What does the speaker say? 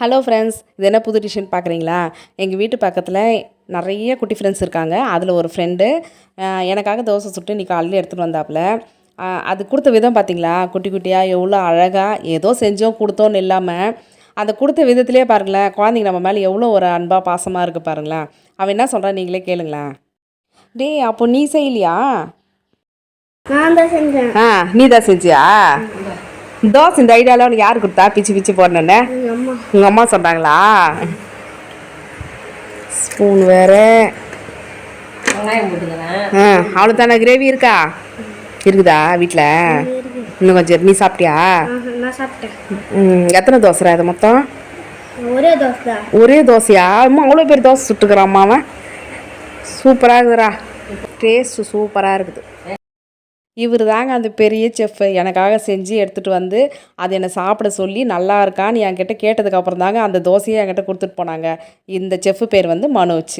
Hello friends இது என்ன புது டிஷ்ஷன் பார்க்குறீங்களா? எங்கள் வீட்டு பக்கத்தில் நிறைய குட்டி ஃப்ரெண்ட்ஸ் இருக்காங்க. அதில் ஒரு ஃப்ரெண்டு எனக்காக தோசை சுட்டு இன்றைக்கி காலையில் எடுத்துகிட்டு வந்தாப்புல. அது கொடுத்த விதம் பார்த்தீங்களா குட்டி குட்டியாக எவ்வளோ அழகாக ஏதோ செஞ்சோம் கொடுத்தோன்னு இல்லாமல் அந்த கொடுத்த விதத்திலே பாருங்களேன் குழந்தைங்க நம்ம மேலே எவ்வளோ ஒரு அன்பாக பாசமாக இருக்குது பாருங்களேன். அவன் என்ன சொல்கிறான் நீங்களே கேளுங்களேன் டேய் அப்போ நீ செய்யலையா? நான் தான் செஞ்சேன். ஆ நீ தான் செஞ்சியா? தோசை இந்த ஐடியாவில் உனக்கு யார் கொடுத்தா? பிச்சு பிச்சு போடணுன்னு உங்கள் அம்மா. சொன்னாங்களா ஸ்பூன் வேறு. ஆ அவ்வளோதானே கிரேவி இருக்கா? இருக்குதா வீட்டில் இன்னும் கொஞ்சம். நீ சாப்பிட்டியா? எத்தனை தோசைடா இது மொத்தம்? ஒரே தோசை ஒரே தோசையா? அம்மா அவ்வளோ பேர் தோசை சுட்டுக்கிறான் அம்மாவன். சூப்பராக இருக்குதுடா. டேஸ்ட்டு சூப்பராக இருக்குது. இவர் தாங்க அந்த பெரிய செஃப் எனக்காக செஞ்சு எடுத்துகிட்டு வந்து அது என்னை சாப்பிட சொல்லி நல்லா இருக்கான்னு என்கிட்ட கேட்டதுக்கப்புறம் தாங்க அந்த தோசையை என்கிட்ட கொடுத்துட்டு போனாங்க. இந்த செஃப் பேர் வந்து மனோஜ்.